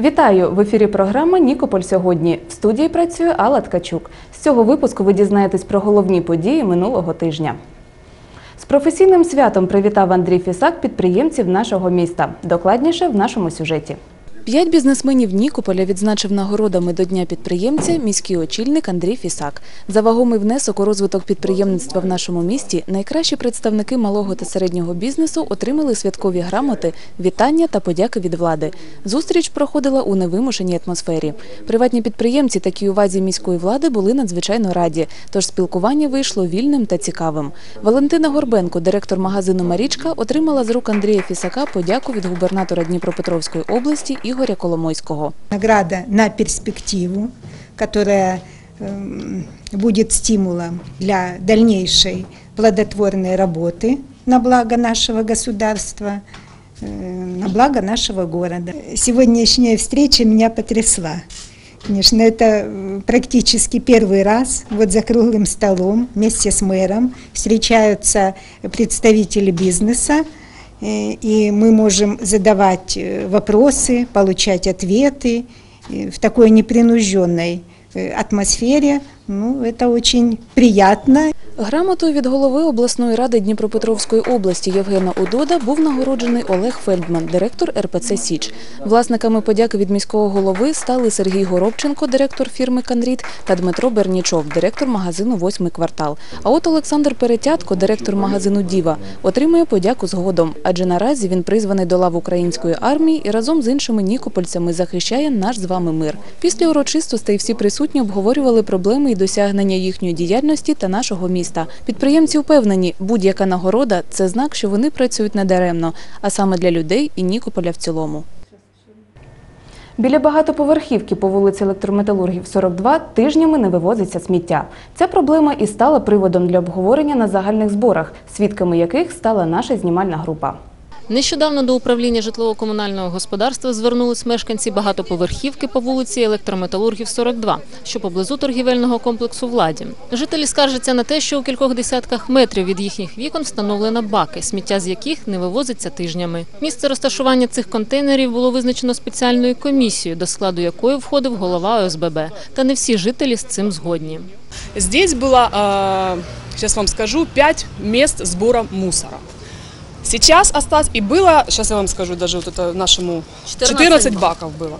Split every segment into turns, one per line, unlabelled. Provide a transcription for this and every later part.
Вітаю! В ефірі програма Нікополь сьогодні. В студії працює Алла Ткачук. З цього випуску ви дізнаєтесь про головні події минулого тижня. З професійним святом привітав Андрій Фісак підприємців нашого міста. Докладніше в нашому сюжеті. П'ять бізнесменів Нікополя відзначив нагородами до Дня підприємця міський очільник Андрій Фісак. За вагомий внесок у розвиток підприємництва в нашому місті найкращі представники малого та середнього бізнесу отримали святкові грамоти, вітання та подяки від влади. Зустріч проходила у невимушеній атмосфері. Приватні підприємці такій увазі міської влади були надзвичайно раді, тож спілкування вийшло вільним та цікавим. Валентина Горбенко, директор магазину Марічка, отримала з рук Андрія Фісака подяку від губернатора Дніпропетровської області Ігоря Коломойського.
Награда на перспективу, которая эм, будет стимулом для дальнейшей плодотворной работы на благо нашего государства, э, на благо нашего города. Сегодняшняя встреча меня потрясла. Конечно, это э, практически первый раз вот за круглым столом вместе с мэром встречаются представители бизнеса, и мы можем задавать э, вопросы, получать ответы э, в такой непринужденной э, атмосфере. Ну, это очень приятно.
Грамотою від голови обласної ради Дніпропетровської області Євгена Удода був нагороджений Олег Фельдман, директор РПЦ Січ. Власниками подяки від міського голови стали Сергій Горобченко, директор фірми Канріт, та Дмитро Бернічов, директор магазину Восьмий квартал. А от Олександр Перетятко, директор магазину Діва, отримує подяку згодом, адже наразі він призваний до лав української армії і разом з іншими нікопольцями захищає наш з вами мир. Після урочистостей всі присутні обговорювали проблеми і досягнення їхньої діяльності та нашого міста. Підприємці впевнені, будь-яка нагорода це знак, що вони працюють недаремно, а саме для людей і Нікополя в цілому. Біля багатоповерхівки по вулиці Електрометалургів 42 тижнями не вивозиться сміття. Ця проблема і стала приводом для обговорення на загальних зборах, свідками яких стала наша знімальна група.
Нещодавно до управління житлово-комунального господарства звернулись мешканці багатоповерхівки по вулиці Електрометалургів 42, що поблизу торгівельного комплексу «Владі». Жителі скаржаться на те, що у кількох десятках метрів від їхніх вікон встановлено баки, сміття з яких не вивозиться тижнями. Місце розташування цих контейнерів було визначено спеціальною комісією, до складу якої входив голова ОСББ. Та не всі жителі з цим згодні.
Здесь было, сейчас вам скажу, 5 мест сбора мусора. Сейчас осталось, и было, сейчас я вам скажу, даже вот это нашему
14
14, баков было.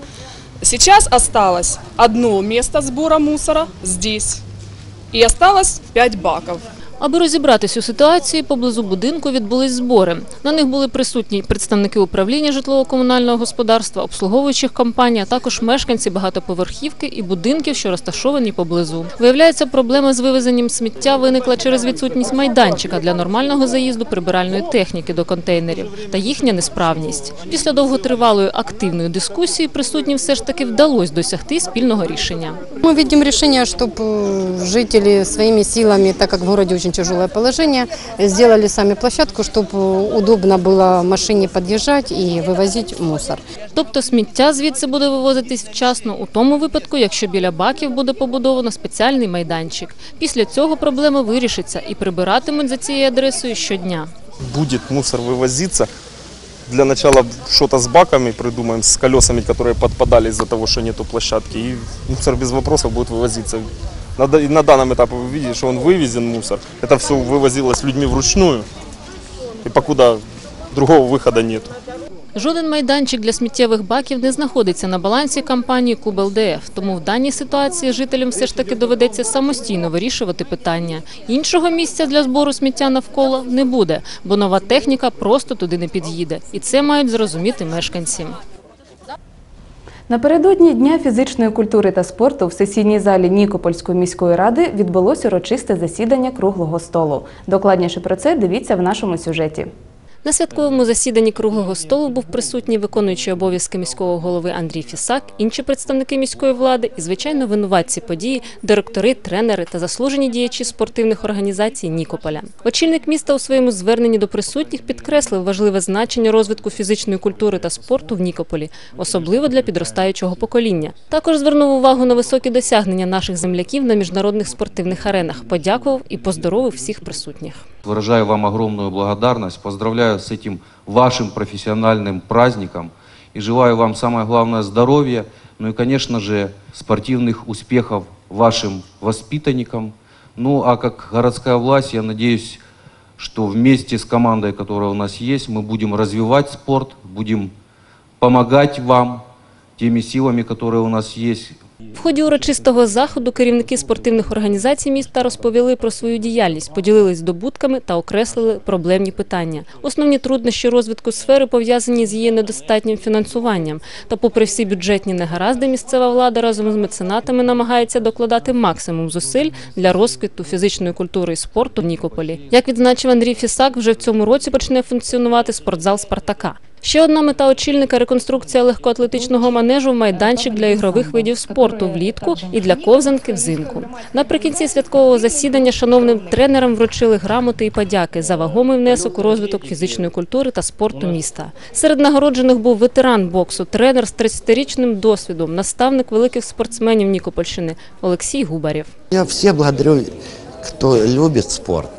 Сейчас осталось одно место сбора мусора здесь, и осталось 5 баков.
Аби розібратись у ситуації, поблизу будинку відбулись збори. На них були присутні представники управління житлово-комунального господарства, обслуговуючих компаній, а також мешканці багатоповерхівки і будинків, що розташовані поблизу. Виявляється, проблема з вивезенням сміття виникла через відсутність майданчика для нормального заїзду прибиральної техніки до контейнерів та їхня несправність. Після довготривалої активної дискусії присутнім все ж таки вдалося досягти спільного рішення.
Мы видим решение, чтобы жители своими силами, так как в городе очень тяжелое положение, сделали сами площадку, чтобы удобно было машине подъезжать и вывозить мусор.
Тобто сміття звідси буде вивозитись вчасно у тому випадку, якщо біля баків буде побудовано спеціальний майданчик. Після цього проблема вирішиться і прибиратимуть за цією адресою щодня.
будет мусор вывозиться. Для начала что-то с баками придумаем, с колесами, которые подпадали из-за того, что нету площадки. И мусор без вопросов будет вывозиться. На, да- и на данном этапе вы видите, что он вывезен мусор. Это все вывозилось людьми вручную. И покуда другого выхода нету.
Жоден майданчик для сміттєвих баків не знаходиться на балансі компанії КубЛДФ, тому в даній ситуації жителям все ж таки доведеться самостійно вирішувати питання. Іншого місця для збору сміття навколо не буде, бо нова техніка просто туди не під'їде. І це мають зрозуміти мешканці.
Напередодні Дня фізичної культури та спорту в сесійній залі Нікопольської міської ради відбулося урочисте засідання круглого столу. Докладніше про це дивіться в нашому сюжеті.
На святковому засіданні круглого столу був присутній виконуючий обов'язки міського голови Андрій Фісак, інші представники міської влади і, звичайно, винуватці події, директори, тренери та заслужені діячі спортивних організацій Нікополя. Очільник міста у своєму зверненні до присутніх підкреслив важливе значення розвитку фізичної культури та спорту в Нікополі, особливо для підростаючого покоління. Також звернув увагу на високі досягнення наших земляків на міжнародних спортивних аренах, подякував і поздоровив всіх присутніх.
Выражаю вам огромную благодарность, поздравляю с этим вашим профессиональным праздником. И желаю вам самое главное здоровья, ну и, конечно же, спортивных успехов вашим воспитанникам. Ну а как городская власть, я надеюсь, что вместе с командой, которая у нас есть, мы будем развивать спорт, будем помогать вам теми силами, которые у нас есть,
Ході урочистого заходу керівники спортивних організацій міста розповіли про свою діяльність, поділились здобутками та окреслили проблемні питання. Основні труднощі розвитку сфери пов'язані з її недостатнім фінансуванням. Та, попри всі бюджетні негаразди, місцева влада разом з меценатами намагається докладати максимум зусиль для розквіту фізичної культури і спорту в Нікополі. Як відзначив Андрій Фісак, вже в цьому році почне функціонувати спортзал Спартака. Ще одна мета очільника – реконструкція легкоатлетичного манежу майданчик для ігрових видів спорту влітку і для ковзанки взимку. Наприкінці святкового засідання шановним тренерам вручили грамоти і подяки за вагомий внесок у розвиток фізичної культури та спорту міста. Серед нагороджених був ветеран боксу, тренер з 30-річним досвідом, наставник великих спортсменів Нікопольщини Олексій Губарєв.
Я всех благодарю, кто любит спорт,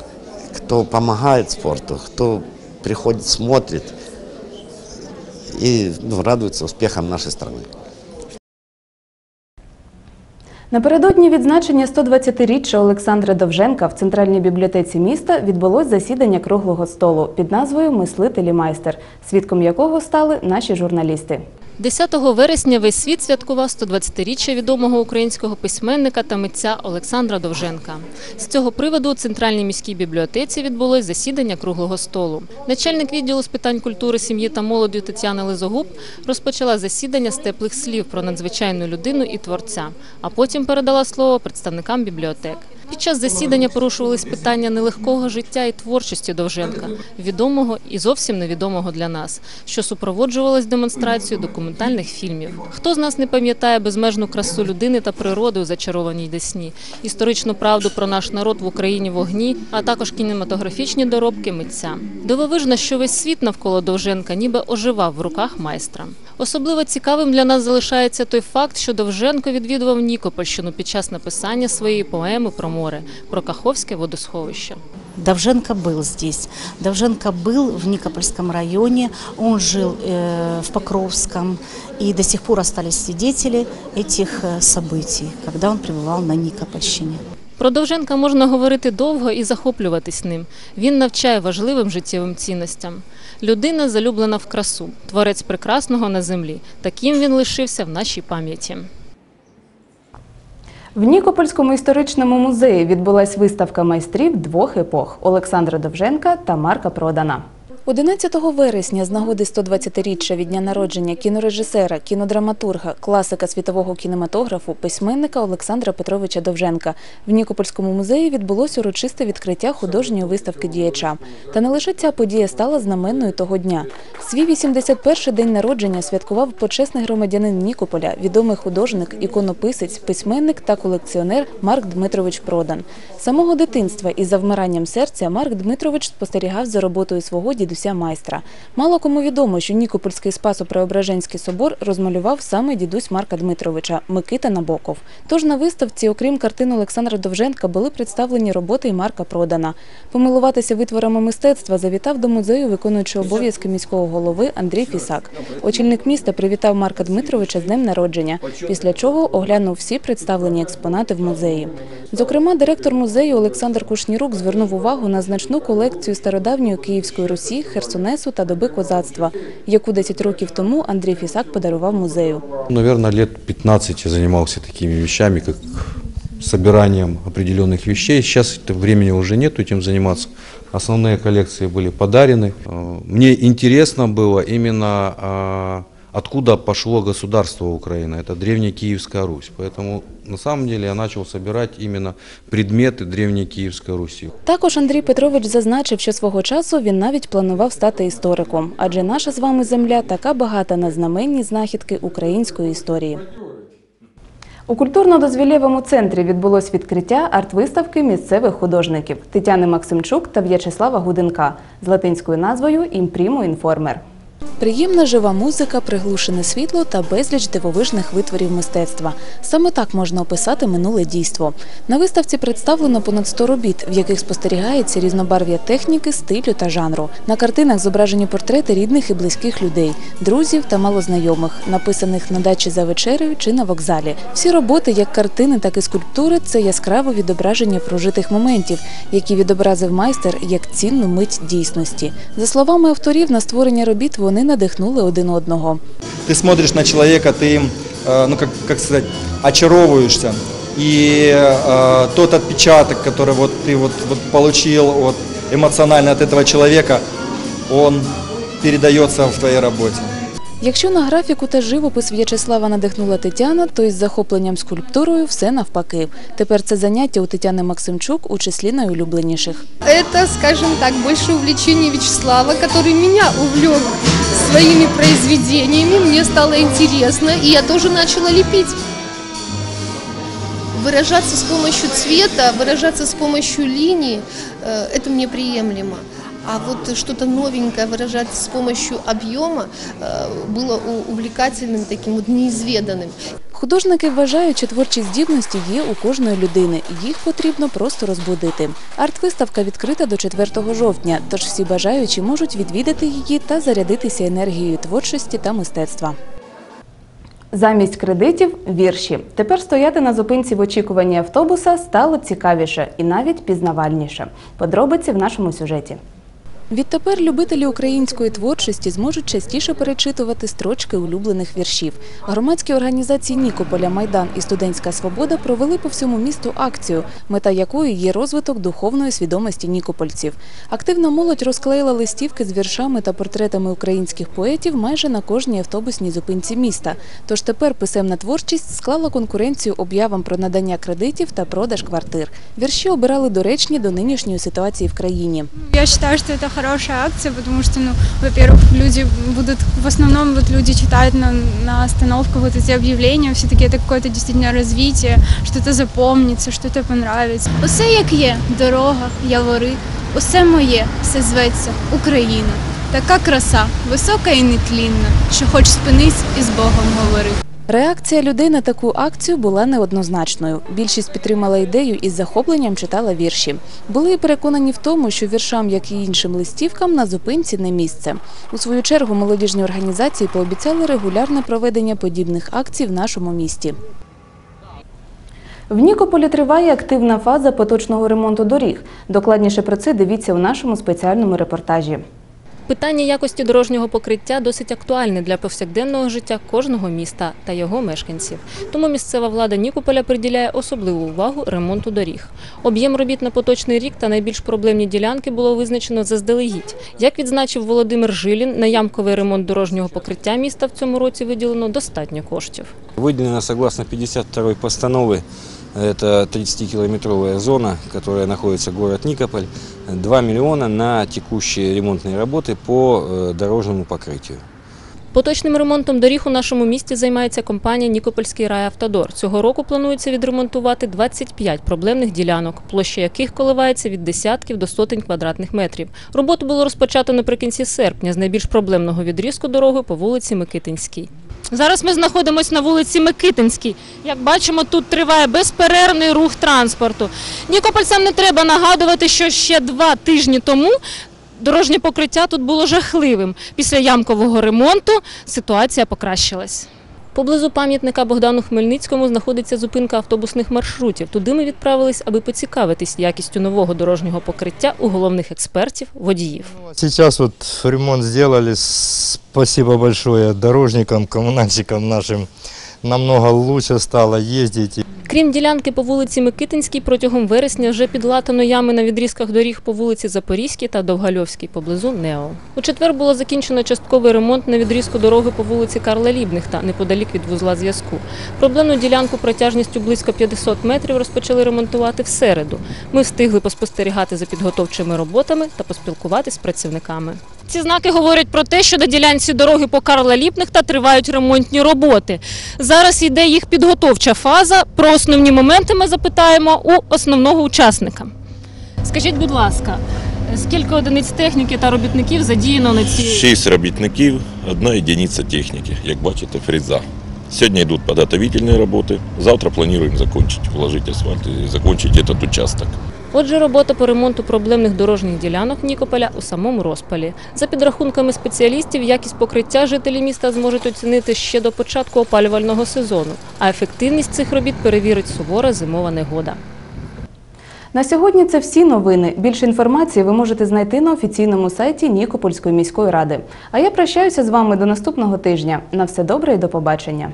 кто помогает спорту, кто приходит, смотрит и ну, радуется успехам нашей страны.
Напередодні відзначення 120-річчя Олександра Довженка в Центральній бібліотеці міста відбулось засідання круглого столу під назвою Мислителі майстер, свідком якого стали наші журналісти.
10 вересня весь світ святкував 120-річчя відомого українського письменника та митця Олександра Довженка. З цього приводу у Центральній міській бібліотеці відбулось засідання круглого столу. Начальник відділу з питань культури, сім'ї та молоді Тетяна Лизогуб розпочала засідання з теплих слів про надзвичайну людину і творця, а потім передала слово представникам бібліотек. Під час засідання порушувались питання нелегкого життя і творчості Довженка, відомого і зовсім невідомого для нас, що супроводжувалось демонстрацією документальних фільмів. Хто з нас не пам'ятає безмежну красу людини та природи у зачарованій Десні, історичну правду про наш народ в Україні в огні, а також кінематографічні доробки митця. Дивовижно, що весь світ навколо Довженка ніби оживав в руках майстра. Особливо цікавим для нас залишається той факт, що Довженко відвідував Нікопольщину під час написання своєї поеми про море, про Каховське водосховище.
Давженко был здесь. Давженко был в Никопольском районе, он жил э, в Покровском, и до сих пор остались свидетели этих э, событий, когда он пребывал на Никопольщине.
Про Довженка можна говорити довго і захоплюватись ним. Він навчає важливим життєвим цінностям. Людина залюблена в красу, творець прекрасного на землі. Таким він лишився в нашій пам'яті.
В Нікопольському історичному музеї відбулась виставка майстрів двох епох Олександра Довженка та Марка Продана. 11 вересня з нагоди 120-річчя від дня народження кінорежисера, кінодраматурга, класика світового кінематографу, письменника Олександра Петровича Довженка в Нікопольському музеї відбулось урочисте відкриття художньої виставки діяча. Та не лише ця подія стала знаменною того дня. Свій 81-й день народження святкував почесний громадянин Нікополя, відомий художник, іконописець, письменник та колекціонер Марк Дмитрович Продан. Самого дитинства із завмиранням серця Марк Дмитрович спостерігав за роботою свого дідуся майстра. Мало кому відомо, що Нікопольський Спасо-Преображенський собор розмалював саме дідусь Марка Дмитровича Микита Набоков. Тож на виставці, окрім картин Олександра Довженка, були представлені роботи і Марка Продана. Помилуватися витворами мистецтва завітав до музею виконуючий обов'язки міського голови Андрій Фісак. Очільник міста привітав Марка Дмитровича з днем народження, після чого оглянув всі представлені експонати в музеї. Зокрема, директор музею Олександр Кушнірук звернув увагу на значну колекцію стародавньої Київської Русі, Херсонесу та доби козацтва, яку 10 років тому Андрій Фісак подарував музею.
Наверное, лет 15 я занимался такими вещами, как собиранием определенных вещей. Сейчас это времени уже нет этим заниматься. Основные коллекции были подарены. Э, Мне интересно было именно э, откуда пошло государство Украина. Это древняя Киевская Русь. Поэтому на самом деле я начал собирать именно предметы древней Киевской Руси.
Також Андрій Петрович зазначив, що свого часу він навіть планував стати істориком, адже наша з вами земля така багата на знаменні знахідки української історії. У культурно-дозвілєвому центрі відбулось відкриття арт-виставки місцевих художників Тетяни Максимчук та В'ячеслава Гуденка з латинською назвою «Імпрімо інформер». Приємна жива музика, приглушене світло та безліч дивовижних витворів мистецтва. Саме так можна описати минуле дійство. На виставці представлено понад 100 робіт, в яких спостерігається різнобарв'я техніки, стилю та жанру. На картинах зображені портрети рідних і близьких людей, друзів та малознайомих, написаних на дачі за вечерею чи на вокзалі. Всі роботи, як картини, так і скульптури, це яскраве відображення прожитих моментів, які відобразив майстер як цінну мить дійсності. За словами авторів, на створення робіт вони надихнули один одного.
Ты смотришь на человека, ты, им, э, ну как, как сказать, очаровываешься. И э, тот отпечаток, который вот ты вот, вот получил вот, эмоционально от этого человека, он передается в твоей работе.
Якщо на графіку та живопис В'ячеслава надихнула Тетяна, то із захопленням скульптурою все навпаки. Тепер це заняття у Тетяни Максимчук у числі найулюбленіших.
Это, скажем так, больше увлечение Вячеслава, который меня увлек Своими произведениями. Мне стало интересно, и я тоже начала лепить. Выражаться с помощью цвета, выражаться с помощью линий, э, это мне приемлемо. А вот что-то новенькое выражаться с помощью объема э, было увлекательным, таким вот неизведанным.
Художники вважають, що творчі здібності є у кожної людини. Їх потрібно просто розбудити. Арт-виставка відкрита до 4 жовтня, тож всі бажаючі можуть відвідати її та зарядитися енергією творчості та мистецтва. Замість кредитів вірші. Тепер стояти на зупинці в очікуванні автобуса стало цікавіше і навіть пізнавальніше. Подробиці в нашому сюжеті. Відтепер любителі української творчості зможуть частіше перечитувати строчки улюблених віршів. Громадські організації Нікополя, Майдан і Студентська Свобода провели по всьому місту акцію, мета якої є розвиток духовної свідомості нікопольців. Активна молодь розклеїла листівки з віршами та портретами українських поетів майже на кожній автобусній зупинці міста. Тож тепер писемна творчість склала конкуренцію об'явам про надання кредитів та продаж квартир. Вірші обирали доречні до нинішньої ситуації в країні.
Я считаю, что это хорошая акция, потому что, ну, во-первых, люди будут, в основном вот люди читают на, на остановках вот эти объявления, все-таки это какое-то действительно развитие, что-то запомнится, что-то понравится. Усе як є, дорога, явори, усе моє, все зветься Україна. Така краса, висока і нетлінна, що хоч спинись і з Богом говори.
Реакція людей на таку акцію була неоднозначною. Більшість підтримала ідею і з захопленням читала вірші. Були і переконані в тому, що віршам, як і іншим листівкам, на зупинці не місце. У свою чергу молодіжні організації пообіцяли регулярне проведення подібних акцій в нашому місті. В Нікополі триває активна фаза поточного ремонту доріг. Докладніше про це дивіться у нашому спеціальному репортажі.
Питання якості дорожнього покриття досить актуальне для повсякденного життя кожного міста та його мешканців. Тому місцева влада Нікополя приділяє особливу увагу ремонту доріг. Об'єм робіт на поточний рік та найбільш проблемні ділянки було визначено заздалегідь. Як відзначив Володимир Жилін, на ямковий ремонт дорожнього покриття міста в цьому році виділено достатньо коштів.
Выделено согласно 52 постановы, это 30-километровая зона, которая находится город Никополь, 2 миллиона на текущие ремонтные работы по э, дорожному покрытию.
Поточним ремонтом доріг у нашому місті займається компанія Нікопольський райавтодор. Цього року планується відремонтувати 25 проблемних ділянок, площа яких коливається від десятків до сотень квадратних метрів. Роботу було розпочато наприкінці серпня з найбільш проблемного відрізку дороги по вулиці Микитинській. Зараз ми знаходимося на вулиці Микитинській. Як бачимо, тут триває безперервний рух транспорту. Нікопольцям не треба нагадувати, що ще два тижні тому дорожнє покриття тут було жахливим. Після ямкового ремонту ситуація покращилась. Поблизу пам'ятника Богдану Хмельницькому знаходиться зупинка автобусних маршрутів. Туди ми відправились, аби поцікавитись якістю нового дорожнього покриття у головних експертів водіїв.
Зараз от ремонт зробили. спасибо большое дорожникам, комунальщикам нашим. Намного лучше стало ездить.
Крім ділянки по вулиці Микитинській, протягом вересня вже підлатано ями на відрізках доріг по вулиці Запорізькій та Довгальовській поблизу Нео. У четвер було закінчено частковий ремонт на відрізку дороги по вулиці Карла Лібнихта, неподалік від вузла зв'язку. Проблемну ділянку протяжністю близько 500 метрів розпочали ремонтувати в середу. Ми встигли поспостерігати за підготовчими роботами та поспілкуватися з працівниками. Ці знаки говорять про те, що на ділянці дороги по Карла Ліпнихта тривають ремонтні роботи. Зараз йде їх підготовча фаза. Про основні моменти ми запитаємо у основного учасника. Скажіть, будь ласка, Скільки одиниць техніки та робітників задіяно на цій
Шість робітників, одна єдиниця техніки, як бачите, фреза. Сьогодні йдуть підготовительні роботи, завтра плануємо закінчити, вложити асфальт і закінчити цей участок.
Отже, робота по ремонту проблемних дорожніх ділянок Нікополя у самому розпалі. За підрахунками спеціалістів, якість покриття жителі міста зможуть оцінити ще до початку опалювального сезону, а ефективність цих робіт перевірить сувора зимова негода.
На сьогодні це всі новини. Більше інформації ви можете знайти на офіційному сайті Нікопольської міської ради. А я прощаюся з вами до наступного тижня. На все добре і до побачення.